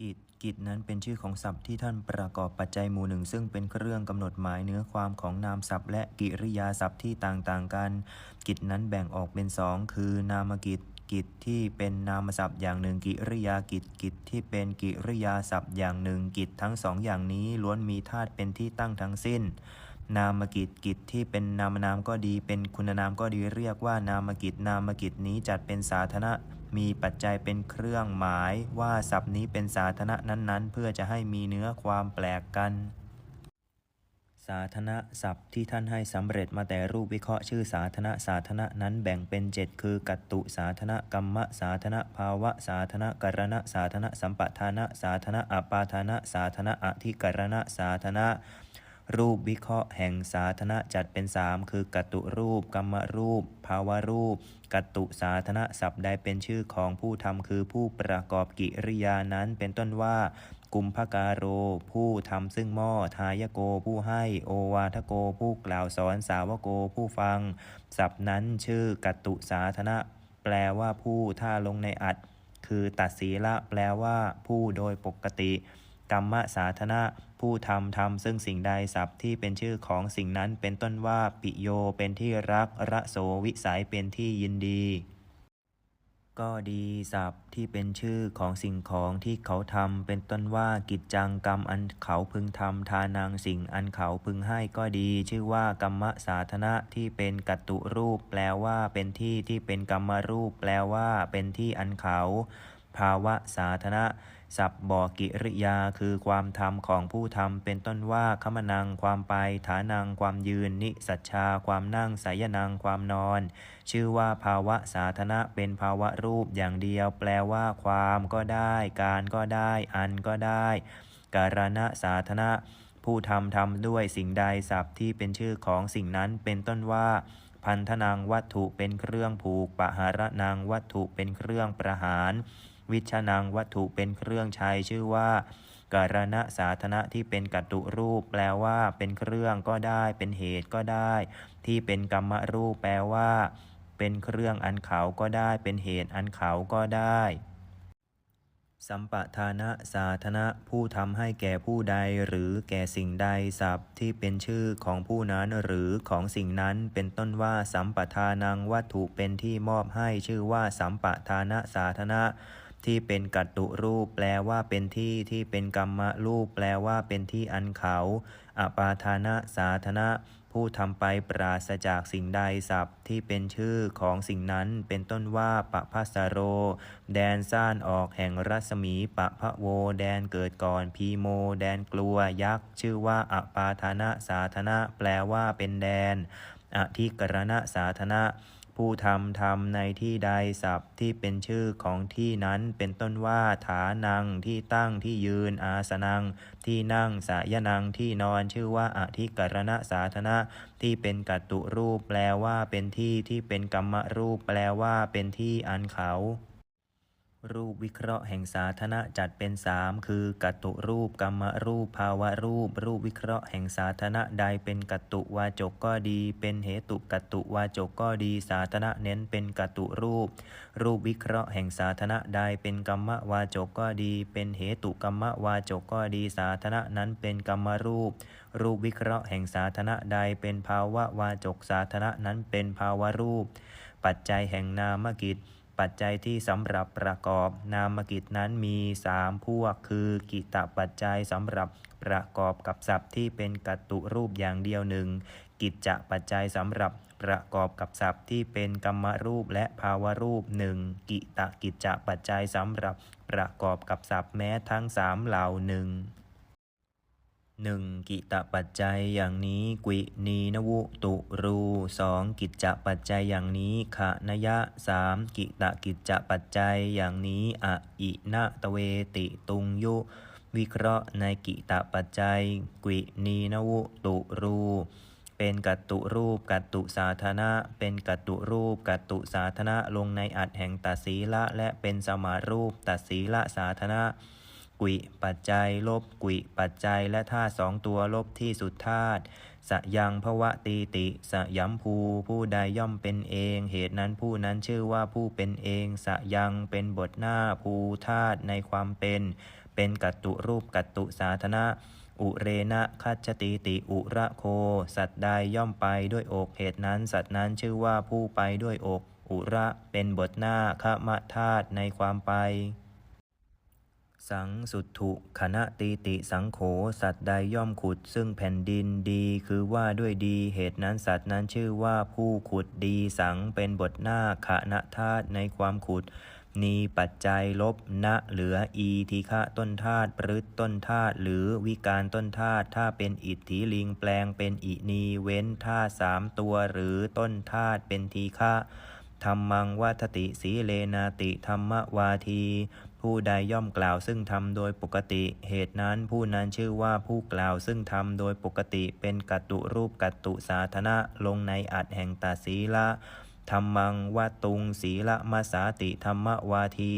กิจกิจนั้นเป็นชื่อของศัพท์ที่ท่านประกอบปัจจัยหมู่หนึ่ง ซึ่งเป็นเครื่องกำหนดหมายเนื้อความของนามศัพท์ และกิริยาศัพท์ที่ต่างๆกัน กิจนั้นแบ่งออกเป็นสองคือนามกิจกิจที่เป็นนามศัพท์อย่างหนึ่งกิริยากิจกิจที่เป็นกิริยาศัพท์อย่างหนึ่งกิจทั้งสองอย่างนี้ล้วนมีธาตุเป็นที่ตั้งทั้งสิ้น นามกิจกิจที่เป็นนามนามก็ดี เป็นคุณนามก็ดีเรียกว่านามกิจนามกิจนี้จัดเป็นสาธารณะ มีปัจจัยเป็นเครื่องหมายว่าศัพท์นี้เป็นสาธารณะนั้นๆ เพื่อจะให้มีเนื้อความแปลกกัน สาธารณศัพท์ที่ท่านให้สำเร็จมาแต่รูปวิเคราะห์ชื่อสาธารณสาธารณะนั้นแบ่งเป็นเจ็ดคือ กัตตุสาธารณกรรมสาธารณภาวะ สาธารณกรณะ สาธารณสัมปทานะ สาธารณอปาทานะ สาธารณอธิกรณะสาธารณ รูปวิเคราะห์แห่งสาธารณะจัดเป็นสามคือกัตตุรูป กรรมรูป ภาวะรูป กัตตุสาธารณศัพท์ใดเป็นชื่อของผู้ทำคือผู้ประกอบกิริยานั้นเป็นต้นว่ากุมภการโร ผู้ทำซึ่งหม้อทายโก ผู้ให้โอวาทโก ผู้กล่าวสอนสาวโก ผู้ฟัง ศัพท์นั้นชื่อกัตตุสาธารณะแปลว่าผู้ถ้าลงในอัดคือตัดสีละแปลว่าผู้โดยปกติ กรรมสาธาณะ ผู้ทำทำซึ่งสิ่งใดศัพท์ที่เป็นชื่อของสิ่งนั้นเป็นต้นว่าปิโยเป็นที่รักระโสวิสัยเป็นที่ยินดี ก็ดีศัพท์ที่เป็นชื่อของสิ่งของที่เขาทำเป็นต้นว่ากิจจังกรรมอันเขาพึงทำทานังสิ่งอันเขาพึงให้ก็ดี ชื่อว่ากรรมสาธนะที่เป็นกัตตุรูป แปลว่าเป็นที่ที่เป็นกรรมรูป แปลว่าเป็นที่อันเขา ภาวะสาธนะ สับบอกกิริยาคือความทำของผู้ทำเป็นต้นว่าคมนังความไป ฐานังความยืน นิสัชชา ความนั่งสายนังความนอน ชื่อว่าภาวะสาธนะเป็นภาวะรูปอย่างเดียว แปลว่าความก็ได้ การก็ได้ อันก็ได้การณะสาธนะผู้ทำทำด้วยสิ่งใดศัพท์ที่เป็นชื่อของสิ่งนั้นเป็นต้นว่าพันธนังวัตถุเป็นเครื่องผูกปหารนังวัตถุเป็นเครื่องประหาร วิชนังวัตถุเป็นเครื่องใช้ชื่อว่าการณะสาธนะที่เป็นกัตตุรูป แปลว่าเป็นเครื่องก็ได้ เป็นเหตุก็ได้ ที่เป็นกรรมรูป แปลว่า เป็นเครื่องอันเขาก็ได้ เป็นเหตุอันเขาก็ได้สัมปทานะสาธนะผู้ทำให้แก่ผู้ใดหรือแก่สิ่งใดศัพท์ที่เป็นชื่อของผู้นั้นหรือของสิ่งนั้นเป็นต้นว่าสัมปทานังวัตถุเป็นที่มอบให้ชื่อว่าสัมปทานะสาธนะ ที่เป็นกัตตุรูปแปลว่าเป็นที่ที่เป็นกรรมรูปแปลว่าเป็นที่อันเขาอปาทานะสาธนะผู้ทำไปปราศจากสิ่งใดศัพท์ที่เป็นชื่อของสิ่งนั้นเป็นต้นว่าปะพัสโร แดนซ่านออกแห่งรัศมีปะพะโว แดนเกิดก่อนพีโม แดนกลัวยักษ์ ชื่อว่าอปาทานะสาธนะแปลว่าเป็นแดนอธิกรณะสาธนะ ผู้ทำทำในที่ใดศัพท์ที่เป็นชื่อของที่นั้นเป็นต้นว่าฐานังที่ตั้งที่ยืนอาสนัง ที่นั่งสายนังที่นอนชื่อว่าอธิกรณะสาธนะที่เป็นกัตตุรูปแปลว่าเป็นที่ที่เป็นกรรมรูปแปลว่าเป็นที่อันเขา รูปวิเคราะห์แห่งสาธารณะจัดเป็นสามคือกัตตุรูปกรรมรูปภาวะรูป รูปวิเคราะห์แห่งสาธารณะใดเป็นกัตตุวาจกก็ดี เป็นเหตุกัตตุวาจกก็ดี สาธารณะเน้นเป็นกัตตุรูป รูปวิเคราะห์แห่งสาธารณะใดเป็นกรรมวาจกก็ดี เป็นเหตุกรรมวาจกก็ดี สาธารณะนั้นเป็นกรรมรูป รูปวิเคราะห์แห่งสาธารณะใดเป็นภาวะวาจกสาธารณะนั้นเป็นภาวะรูป ปัจจัยแห่งนามกิจ ปัจจัยที่สำหรับประกอบนามกิจนั้นมีสามพวก คือกิตปัจจัยสำหรับประกอบกับศัพท์ที่เป็นกัตตุรูปอย่างเดียวหนึ่งกิจจะปัจจัยสำหรับประกอบกับศัพท์ที่เป็นกรรมรูปและภาวรูปหนึ่งกิตะกิจจะปัจจัยสำหรับประกอบกับศัพท์แม้ทั้งสามเหล่าหนึ่ง หนึ่งกิตปัจจัยอย่างนี้กวินีนวุตุรูสองกิจจะปัจจัยอย่างนี้ขะนยะสามกิตะกิจจะปัจจัยอย่างนี้อะอินะตะเวติตุงยุ วิเคราะห์ในกิตปัจจัยกวินีนวุตุรูเป็นกัตตุรูปกัตตุสาธนะ เป็นกัตตุรูปกัตตุสาธนะลงในอัดแห่งตัดสีละและเป็นสมารูปตัดสีละสาธนะ กุยปัจจัย ลบกุยปัจจัยและธาตุสองตัวลบที่สุดธาตุสยังภวะตีติสยัมภู ผู้ใดย่อมเป็นเอง เหตุนั้นผู้นั้นชื่อว่าผู้เป็นเองสยังเป็นบทหน้าภูธาตุในความเป็น เป็นกัตตุรูปกัตตุสาธนะอุเรนะคัจติติอุระโค สัตว์ใดย่อมไปด้วยอกเหตุนั้น สัตว์นั้นชื่อว่าผู้ไปด้วยอก อุระเป็นบทหน้าขมะธาตุในความไป สังสุทุขณะตีติสังโขสัตว์ใดย่อมขุด ซึ่งแผ่นดินดีคือว่าด้วยดีเหตุนั้นสัตว์นั้นชื่อว่าผู้ขุดดีสังเป็นบทหน้าขณะธาตุในความขุดนีปัจจัยลบณเหลืออีทีฆะต้นธาตุปรึตต้นธาตุหรือวิการต้นธาตุถ้าเป็นอิทธิลิงแปลงเป็นอินีเว้นธาตุสามตัวหรือต้นธาตุเป็นทีฆะธรรมังวัฏติสีเลนาติธรรมวาที ผู้ใดย่อมกล่าวซึ่งทำโดยปกติ เหตุนั้นผู้นั้นชื่อว่าผู้กล่าวซึ่งทำโดยปกติเป็นกัตตุรูปกัตตุสาธนะลงในอัดแห่งตาศีละธรรมังวัตุงศีละมาสาติธรรมวาที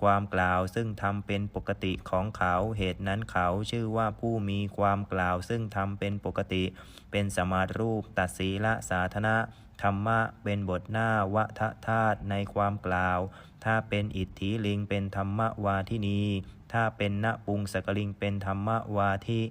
ความกล่าวซึ่งทำเป็นปกติของเขาเหตุนั้นเขาชื่อว่าผู้มีความกล่าวซึ่งทำเป็นปกติ เป็นสมารูปตัดศีละสาธนะ ธรรมะเป็นบทหน้าวะทะธาตุในความกล่าว ถ้าเป็นอิทธิลิงเป็นธรรมวาทินี ถ้าเป็นณปุงสกลิงเป็นธรรมวาทิ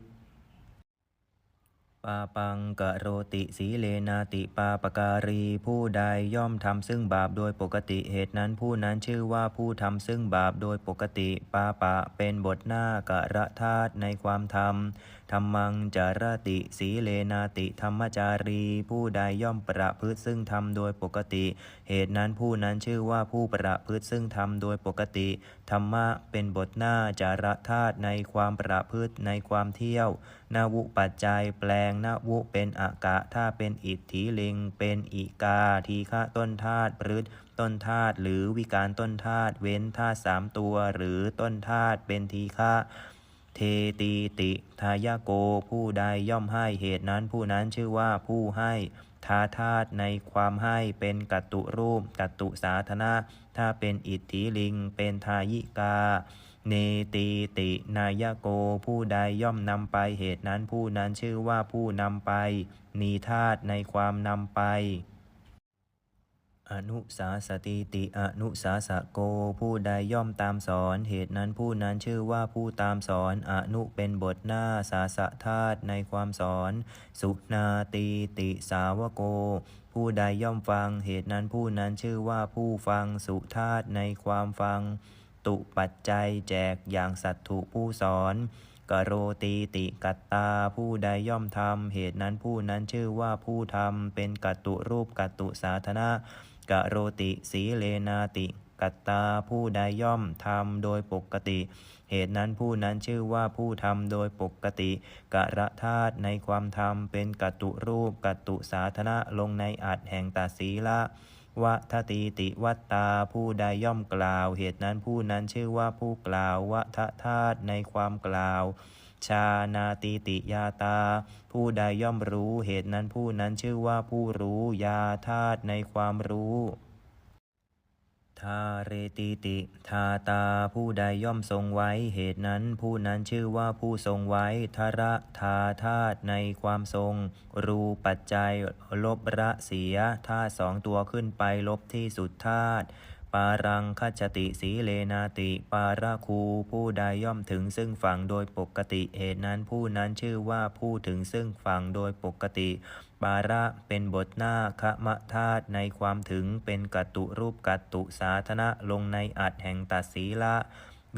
ปาปังกะโรติสีเลนาติปาปการี ผู้ใดย่อมทำซึ่งบาปโดยปกติเหตุนั้นผู้นั้นชื่อว่าผู้ทำซึ่งบาปโดยปกติ ปาปะเป็นบทหน้ากะระธาตุในความทำ ธรรมังจารติสีเลนาติธรรมจารี ผู้ใดย่อมประพฤติซึ่งทำโดยปกติ เหตุนั้นผู้นั้นชื่อว่าผู้ประพฤติซึ่งทำโดยปกติ ธรรมะเป็นบทหน้าจารธาตุในความประพฤติในความเที่ยวนาวุปัจจัยแปลงนาวุเป็นอากะถ้าเป็นอิทธิลิง เป็นอิกาทีฆะต้นธาตุปรึดต้นธาตุหรือวิการต้นธาตุเว้นธาตุสามตัว หรือต้นธาตุเป็นทีฆะ เทตีติทายาโกผู้ใดย่อมให้เหตุนั้นผู้นั้นชื่อว่าผู้ให้ทาธาตุในความให้เป็นกัตตุรูปกัตตุสาธนะ ถ้าเป็นอิทธิลิง เป็นทายิกา เนตีตินายโกผู้ใดย่อมนำไปเหตุนั้นผู้นั้นชื่อว่าผู้นำไป นีธาตุในความนำไป อนุสาสติติอนุสาสะโก ผู้ใดย่อมตามสอน เหตุนั้นผู้นั้นชื่อว่าผู้ตามสอน อนุเป็นบทหน้าสาสะธาตุในความสอน สุนาตีติสาวโก ผู้ใดย่อมฟัง เหตุนั้นผู้นั้นชื่อว่าผู้ฟังสุธาตุในความฟัง ตุปัจจัยแจกอย่างสัตถุผู้สอนกโรตีติกัตตาผู้ใดย่อมทำเหตุนั้นผู้นั้นชื่อว่าผู้ทำเป็นกัตตุรูปกัตตุสาธนะ กโรติสีเลนาติกัตตาผู้ใดย่อมทำโดยปกติ เหตุนั้นผู้นั้นชื่อว่าผู้ทำโดยปกติกะระธาตุในความทำเป็นกัตตุรูปกัตตุสาธนะลงในอัดแห่งตาศีละวะทติติวัตตาผู้ใดย่อมกล่าว เหตุนั้นผู้นั้นชื่อว่าผู้กล่าววะทธาตุในความกล่าว ชานาติติยาตา ผู้ใดย่อมรู้เหตุนั้นผู้นั้นชื่อว่าผู้รู้ยาธาตุในความรู้ทาเรติติ ทาตาผู้ใดย่อมทรงไว้ เหตุนั้นผู้นั้นชื่อว่าผู้ทรงไว้ทระทาธาตุในความทรง รูปัจจัยลบระเสียธาตุสองตัวขึ้นไปลบที่สุดธาตุ ปารังคัจติสีเลนาติ ปาราคูผู้ใดย่อมถึงซึ่งฝั่งโดยปกติเหตุนั้นผู้นั้นชื่อว่าผู้ถึงซึ่งฝั่งโดยปกติ ปาระเป็นบทหน้าขมะธาตุในความถึงเป็นกัตตุรูปกัตตุสาธนะลงในอัดแห่งตัดสีละ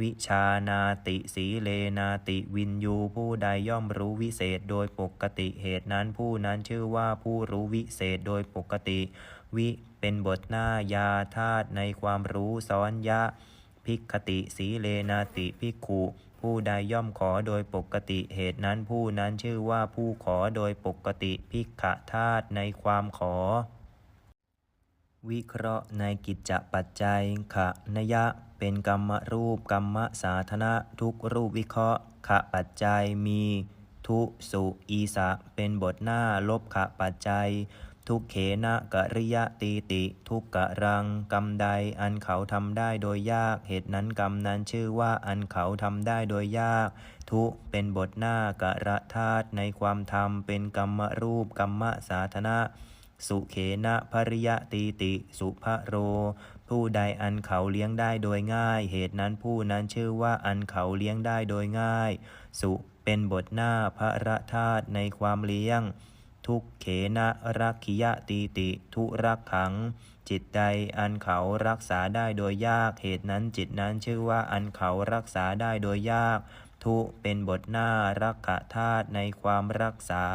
วิชานาติสีเลนาติวินยูผู้ใดย่อมรู้วิเศษโดยปกติเหตุนั้นผู้นั้นชื่อว่าผู้รู้วิเศษโดยปกติ วิ เป็นบทหน้ายาธาตุในความรู้ซ้อนยะภิกขติสีเลนาติภิกขุผู้ใดย่อมขอโดยปกติเหตุนั้นผู้นั้นชื่อว่าผู้ขอโดยปกติภิกขธาตุในความขอ วิเคราะห์ในกิจจปัจจัยขะนยะ เป็นกรรมรูปกรรมสาธนะทุกรูปวิเคราะห์ขะปัจจัยมี ทุสุอีสะเป็นบทหน้าลบขะปัจจัย ทุกเขนะกริยะตีติ ทุกกะรัง กรรมใด อันเขาทำได้โดยยาก เหตุนั้นกรรมนั้นชื่อว่าอันเขาทำได้โดยยาก ทุเป็นบทหน้ากะระธาตุในความทำเป็นกรรมรูปกรรมสาธนะสุเขนะภริยตีติ สุภโร ผู้ใดอันเขาเลี้ยงได้โดยง่าย เหตุนั้นผู้นั้นชื่อว่าอันเขาเลี้ยงได้โดยง่าย สุเป็นบทหน้าพระธาตุในความเลี้ยง ทุกเขนะรักขิยะตีติทุรักขัง จิตใดอันเขารักษาได้โดยยาก เหตุนั้นจิตนั้นชื่อว่าอันเขารักษาได้โดยยาก ทุเป็นบทหน้ารักขธาตุในความรักษา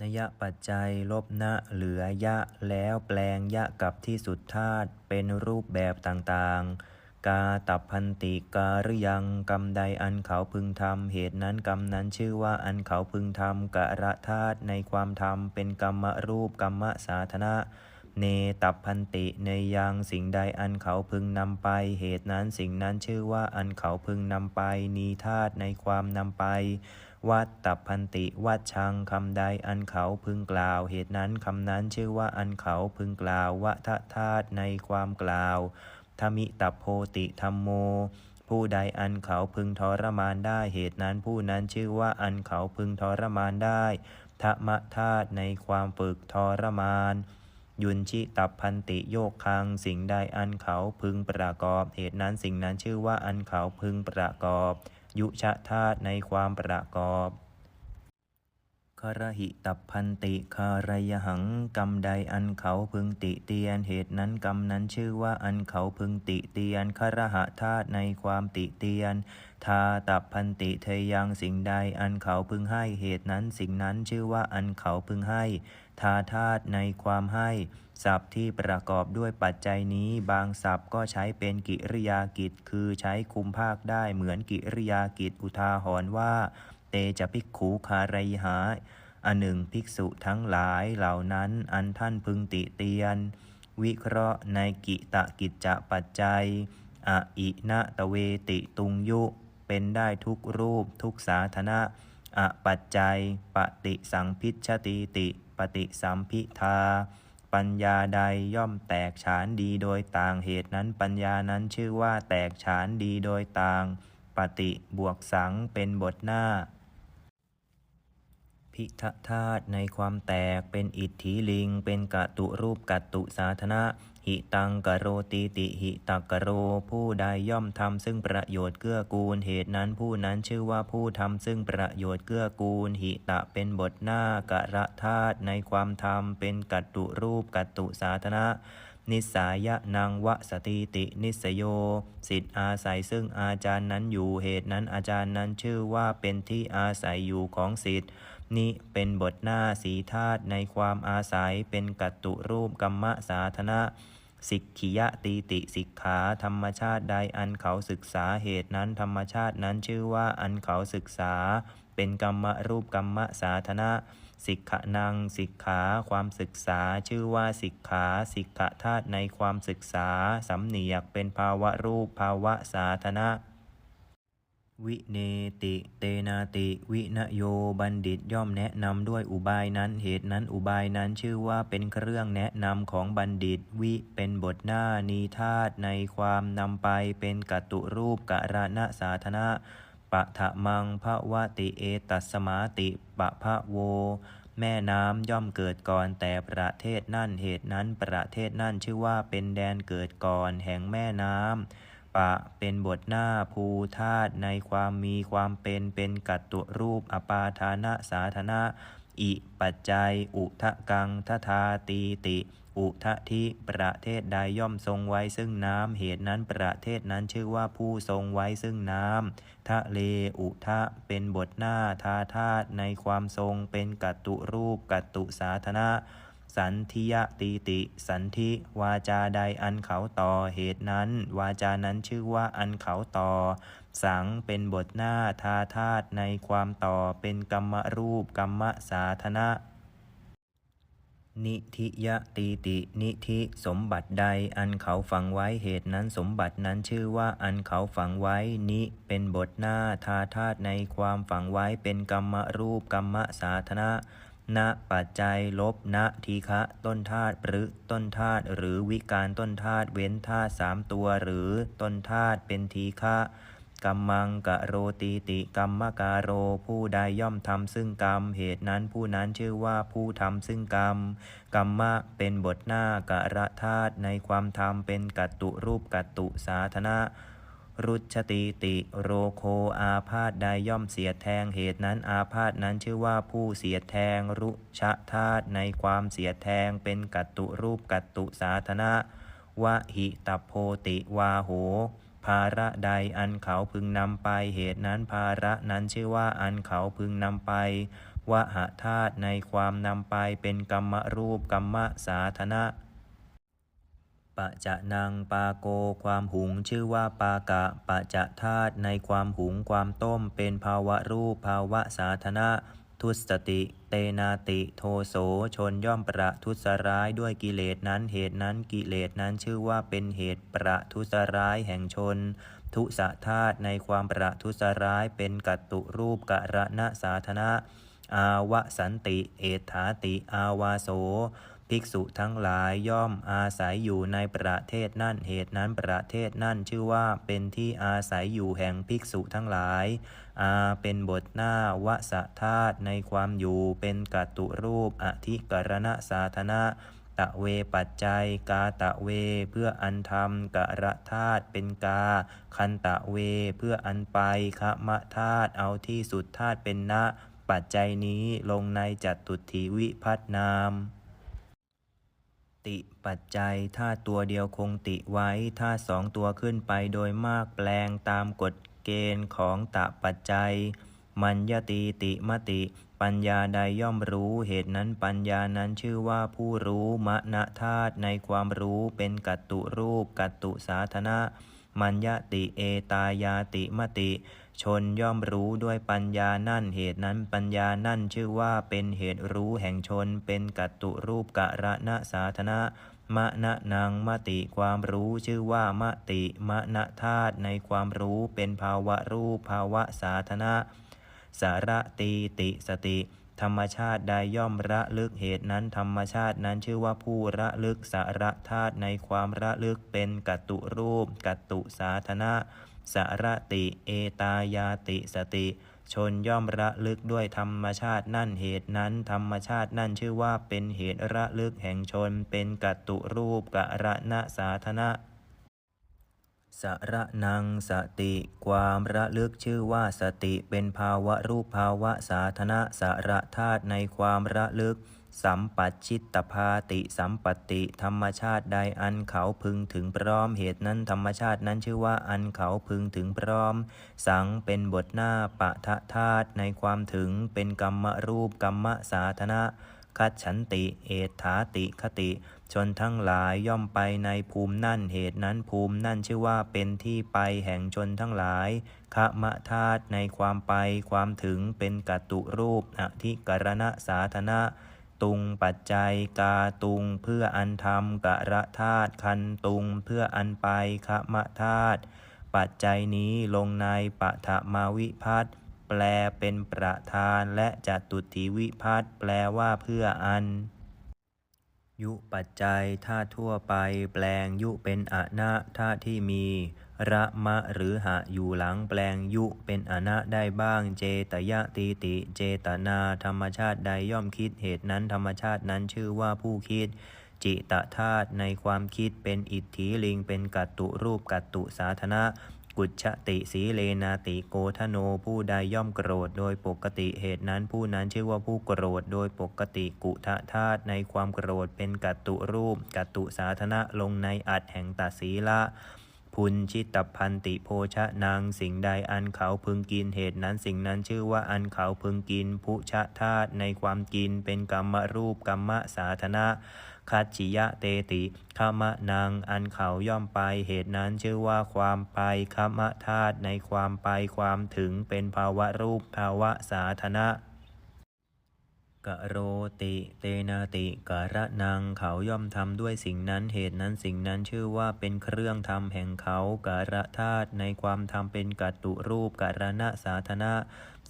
นยปัจจัยลบนะเหลือยะแล้วแปลงยะกับที่สุดธาตุเป็นรูปแบบต่างๆ กาตับพันติกาหริยังกรรมใดอันเขาพึงทำเหตุนั้นกรรมนั้นชื่อว่าอันเขาพึงทำกะระธาตุในความทำเป็นกรรมรูปกรรมสาธนะเนตับพันติในยังสิ่งใดอันเขาพึงนำไป เหตุนั้นสิ่งนั้นชื่อว่าอันเขาพึงนำไปนีธาตุในความนำไป วัดตับพันติวัดชังคำใดอันเขาพึงกล่าว เหตุนั้นคำนั้นชื่อว่าอันเขาพึงกล่าววัฏธาตุในความกล่าว ธมิตโพติธรรมโม ผู้ใดอันเขาพึงทรมานได้เหตุนั้นผู้นั้นชื่อว่าอันเขาพึงทรมานได้ธรรมธาตุในความฝึกทรมาน ยุนชิตับพันติโยกคัง สิ่งใดอันเขาพึงประกอบ เหตุนั้นสิ่งนั้นชื่อว่าอันเขาพึงประกอบ ยุชะธาตุในความประกอบ คารหิตับพันติคารยหังกรรมใดอันเขาพึงติเตียนเหตุนั้นกรรมนั้นชื่อว่าอันเขาพึงติเตียนคารหะธาตุในความติเตียนทาตับพันติเทยังสิ่งใดอันเขาพึงให้เหตุนั้นสิ่งนั้นชื่อว่าอันเขาพึงให้ทาธาตุในความให้ศัพท์ที่ประกอบด้วยปัจจัยนี้ บางศัพท์ก็ใช้เป็นกิริยากิจ คือใช้คุมภาคได้เหมือนกิริยากิจอุทาหรณ์ว่า เตจะภิกขูคารยหาอันหนึ่งภิกษุทั้งหลายเหล่านั้นอันท่านพึงติเตียน วิเคราะห์ในกิตะกิจจะปัจจัยอะอินะตะเวติตุงยุ เป็นได้ทุกรูปทุกสาธนะอะปัจจัย ปฏิสังพิชติติ ปฏิสัมพิทา ปัญญาใดย่อมแตกฉานดีโดยต่างเหตุนั้นปัญญานั้นชื่อว่าแตกฉานดีโดยต่าง ปฏิบวกสังเป็นบทหน้า พิทธาตุในความแตกเป็นอิทธิลิง เป็นกะตุรูปกัตตุสาธนะ หิตังกะโรตีติหิตักกะโร ผู้ใดย่อมทำซึ่งประโยชน์เกื้อกูลเหตุนั้นผู้นั้นชื่อว่าผู้ทำซึ่งประโยชน์เกื้อกูล หิตะเป็นบทหน้ากะระธาตุในความทำเป็นกัตตุรูปกัตตุสาธนะนิสายะนางวะสติตินิสโย สิทธิอาศัยซึ่งอาจารย์นั้นอยู่เหตุนั้นอาจารย์นั้นชื่อว่าเป็นที่อาศัยอยู่ของสิทธิ นิเป็นบทหน้าสีธาตุในความอาศัยเป็นกัตตุรูปกรรมสาธนะสิกขิยะตีติสิกขาธรรมชาติใดอันเขาศึกษาเหตุนั้นธรรมชาตินั้นชื่อว่าอันเขาศึกษา เป็นกรรมรูปกรรมสาธนะสิกขนังสิกขาความศึกษาชื่อว่าสิกขาสิกขธาตุในความศึกษาสำเนียกเป็นภาวะรูปภาวะสาธนะ วิเนติเตนาติวินโยบัณฑิตย่อมแนะนำด้วยอุบายนั้นเหตุนั้นอุบายนั้นชื่อว่าเป็นเครื่องแนะนำของบัณฑิต วิเป็นบทหน้านีธาตุในความนำไปเป็นกัตตุรูปกะระณะสาธนะปะทะมังภวติเอตัสมาติปะพะโว แม่น้ำย่อมเกิดก่อนแต่ประเทศนั่นเหตุนั้นประเทศนั่นชื่อว่าเป็นแดนเกิดก่อนแห่งแม่น้ำ ปะเป็นบทหน้าภูธาตุในความมีความเป็นเป็นกัตตุรูปอปาทานะสาธนะอิปัจจัย อุทะกังทธาตีติ อุทะทิประเทศใดย่อมทรงไว้ซึ่งน้ำเหตุนั้นประเทศนั้นชื่อว่าผู้ทรงไว้ซึ่งน้ำทะเลอุทะเป็นบทหน้าทาธาตุในความทรงเป็นกัตตุรูปกัตตุสาธนะ สันทิยตีติ สันทิวาจาใดอันเขาต่อเหตุนั้น วาจานั้นชื่อว่าอันเขาต่อ สังเป็นบทหน้าทาธาตในความต่อเป็นกรรมรูปกรรมสาธนะนิธิยตีติ นิธิสมบัติใด อันเขาฝังไว้เหตุนั้นสมบัตินั้นชื่อว่าอันเขาฝังไว้ นิเป็นบทหน้าทาธาตในความฝังไว้เป็นกรรมรูปกรรมสาธนะ ณปัจจัยลบณทีฆะต้นธาตุปรึต้นธาตุหรือวิการต้นธาตุเว้นธาตุสามตัวหรือต้นธาตุเป็นทีฆะกัมมังกะโรตีติกัมมะการโร ผู้ใดย่อมทำซึ่งกรรม เหตุนั้นผู้นั้นชื่อว่าผู้ทำซึ่งกรรมกัมมะเป็นบทหน้ากะระธาตุในความธรรมเป็นกัตตุรูปกัตตุสาธนะ รุชติติโรโคอาพาธใดย่อมเสียแทงเหตุนั้นอาพาธนั้นชื่อว่าผู้เสียแทงรุชะธาตุในความเสียแทงเป็นกัตตุรูปกัตตุสาธนะวะหิตโพติวาโห ภาระใดอันเขาพึงนำไปเหตุนั้นภาระนั้นชื่อว่าอันเขาพึงนำไปวะหะธาตุในความนำไปเป็นกรรมรูปกรรมสาธนะ ปะจะนังปาโกความหุงชื่อว่าปากะปะจะธาตุในความหุงความต้มเป็นภาวะรูปภาวะสาธนะทุสติ เตนาติโทโสชนย่อมประทุษร้ายด้วยกิเลสนั้นเหตุนั้นกิเลสนั้นชื่อว่าเป็นเหตุประทุษร้ายแห่งชน ทุสะธาตุในความประทุษร้ายเป็นกัตตุรูปกะระณะสาธนะ อาวสันติ เอถาติ อาวาโส ภิกษุทั้งหลายย่อมอาศัยอยู่ในประเทศนั่นเหตุนั้นประเทศนั่นชื่อว่าเป็นที่อาศัยอยู่แห่งภิกษุทั้งหลาย อาเป็นบทหน้าวสธาตุในความอยู่เป็นกัตตุรูปอธิกรณะสาธนะตะเวปัจจัยกาตะเว เพื่ออันธรรมกะระธาตุเป็นกา คันตะเว เพื่ออันไปคะมะธาตุเอาที่สุดธาตุเป็นนะ ปัจจัยนี้ลงในจัตุถีวิพัฒนาม ติปัจจัย ถ้าตัวเดียวคงติไว้ ถ้าสองตัวขึ้นไปโดยมากแปลงตามกฎเกณฑ์ของตะปัจจัย มัญญตีติมติ ปัญญาใดย่อมรู้เหตุนั้นปัญญานั้นชื่อว่าผู้รู้มะณธาตุในความรู้เป็นกัตตุรูปกัตตุสาธนะ มัญญติเอตายาติมติ ชนย่อมรู้ด้วยปัญญานั่นเหตุนั้นปัญญานั่นชื่อว่าเป็นเหตุรู้แห่งชน เป็นกัตตุรูปกะระณะสาธนะมะนะนางมติความรู้ชื่อว่ามติมะนะธาตุในความรู้เป็นภาวะรูปภาวะสาธนะสาระตีติสติ ธรรมชาติใดย่อมระลึกเหตุนั้น ธรรมชาตินั้นชื่อว่าผู้ระลึกสาระธาตุในความระลึกเป็นกัตตุรูป กัตตุสาธนะสารติเอตายาติสติ ชนย่อมระลึกด้วยธรรมชาตินั่นเหตุนั้นธรรมชาตินั่นชื่อว่าเป็นเหตุระลึกแห่งชน เป็นกัตตุรูปกะระณะสาธนะสระนังสติ ความระลึกชื่อว่าสติเป็นภาวะรูปภาวะสาธนะสระธาตุในความระลึก สัมปัชชิตตภาติสัมปติ ธรรมชาติใดอันเขาพึงถึงพร้อมเหตุนั้นธรรมชาตินั้นชื่อว่าอันเขาพึงถึงพร้อม สังเป็นบทหน้าปะทะธาตุในความถึงเป็นกรรมรูปกรรมสาธนะคัดฉันติ เอถาติคติ ชนทั้งหลายย่อมไปในภูมินั่นเหตุนั้นภูมินั่นชื่อว่าเป็นที่ไปแห่งชนทั้งหลายคะมะธาตุในความไปความถึงเป็นกัตตุรูปอธิกรณะสาธนะ ตุง ปัจจัยกาตุง เพื่ออันธรรมกะระธาตุคันตุง เพื่ออันไปคะมะธาตุปัจจัยนี้ลงในปฐมาวิพัตแปลเป็นประธานและจัตุติวิพัตแปลว่าเพื่ออัน ยุปัจจัยถ้าทั่วไป แปลงยุเป็นอะนะถ้าที่มี ระมะหรือหะอยู่หลังแปลงยุเป็นอนะได้บ้าง เจตยะตีติ เจตนา ธรรมชาติใดย่อมคิดเหตุนั้นธรรมชาตินั้นชื่อว่าผู้คิด จิตธาตุในความคิดเป็นอิทธิลิง เป็นกัตตุรูปกัตตุสาธนะกุจฉติสีเลนาติโกทโนผู้ใดย่อมโกรธโดยปกติเหตุนั้นผู้นั้นชื่อว่าผู้โกรธโดยปกติกุทะธาตุในความโกรธเป็นกัตตุรูปกัตตุสาธนะลงในอัดแห่งตัดสีละ พุนชิตพันติโภชะนางสิ่งใดอันเขาพึงกินเหตุนั้นสิ่งนั้นชื่อว่าอันเขาพึงกิน พุชะธาตุในความกินเป็นกรรมรูปกรรมสาธนะคัจฉิยะเตติขมะนางอันเขาย่อมไปเหตุนั้นชื่อว่าความไปขมะธาตุในความไปความถึงเป็นภาวะรูปภาวะสาธนะ กะโรติเตนาติกะระนังเขาย่อมทำด้วยสิ่งนั้นเหตุนั้นสิ่งนั้นชื่อว่าเป็นเครื่องทำแห่งเขากะระธาตุในความทำเป็นกัตตุรูปกะระณะสาธนะ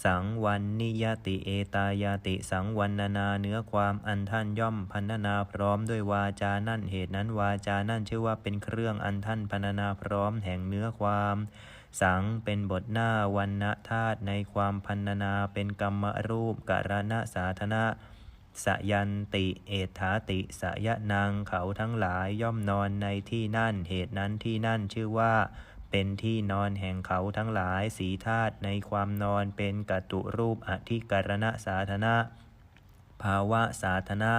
สังวันนิยติเอตายาติสังวันนานาเนื้อความอันท่านย่อมพันนาพร้อมด้วยวาจานั่นเหตุนั้นวาจานั่นชื่อว่าเป็นเครื่องอันท่านพันนาพร้อมแห่งเนื้อความ สังเป็นบทหน้าวันณธาตุในความพันนาเป็นกรรมรูปกรณสาธนะสยันติ เอถาติ สยนางเขาทั้งหลายย่อมนอนในที่นั่น เหตุนั้นที่นั่นชื่อว่า เป็นที่นอนแห่งเขาทั้งหลาย สีธาตุในความนอนเป็นกตุรูปอธิกรณสาธนะ ภาวะสาธนะ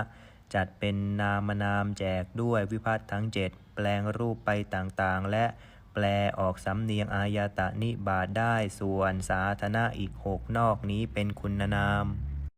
จัดเป็นนามนามแจกด้วยวิพัตทั้งเจ็ดแปลงรูปไปต่างๆ และ แปลออกสำเนียงอายตะนิบาตได้ส่วนสาธนะอีกหกนอกนี้เป็นคุณนาม